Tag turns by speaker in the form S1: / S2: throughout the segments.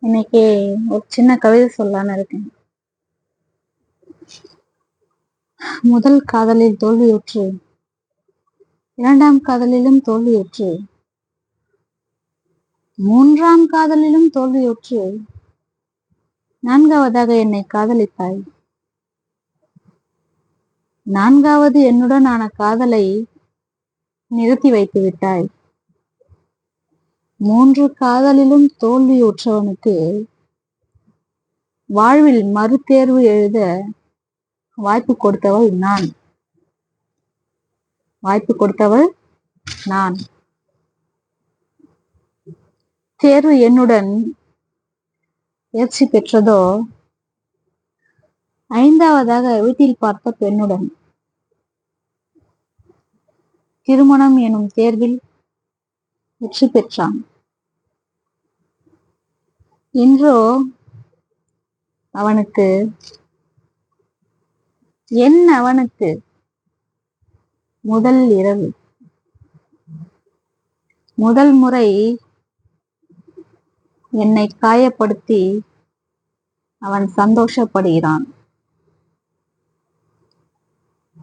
S1: இன்னைக்கு ஒரு சின்ன கவிதை சொல்லலான்னு இருக்கேன். முதல் காதலில் தோல்வியுற்று இரண்டாம் காதலிலும் தோல்வியுற்று மூன்றாம் காதலிலும் தோல்வியுற்று நான்காவதாக என்னை காதலித்தாய். நான்காவது என்னுடனான காதலை நிறுத்தி வைத்து விட்டாய். மூன்று காதலிலும் தோல்வியுற்றவனுக்கு வாழ்வில் மறுதேர்வு எழுத வாய்ப்பு கொடுத்தவள் நான். வாய்ப்பு கொடுத்தவள் நான். தேர்வு என்னுடன் தேர்ச்சி பெற்றதோ? ஐந்தாவதாக வீட்டில் பார்த்த பெண்ணுடன். திருமணம் எனும் தேர்வில் வெற்றி பெற்றான். இன்றோ அவனுக்கு என் அவனுக்கு முதல் இரவு. முதல் முறை என்னை காயப்படுத்தி அவன் சந்தோஷப்படுகிறான்.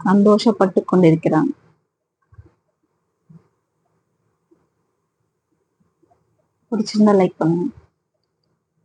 S1: சந்தோஷப்பட்டு கொண்டிருக்கிறான். பிடிச்சிருந்தா லைக் பண்ணுங்க.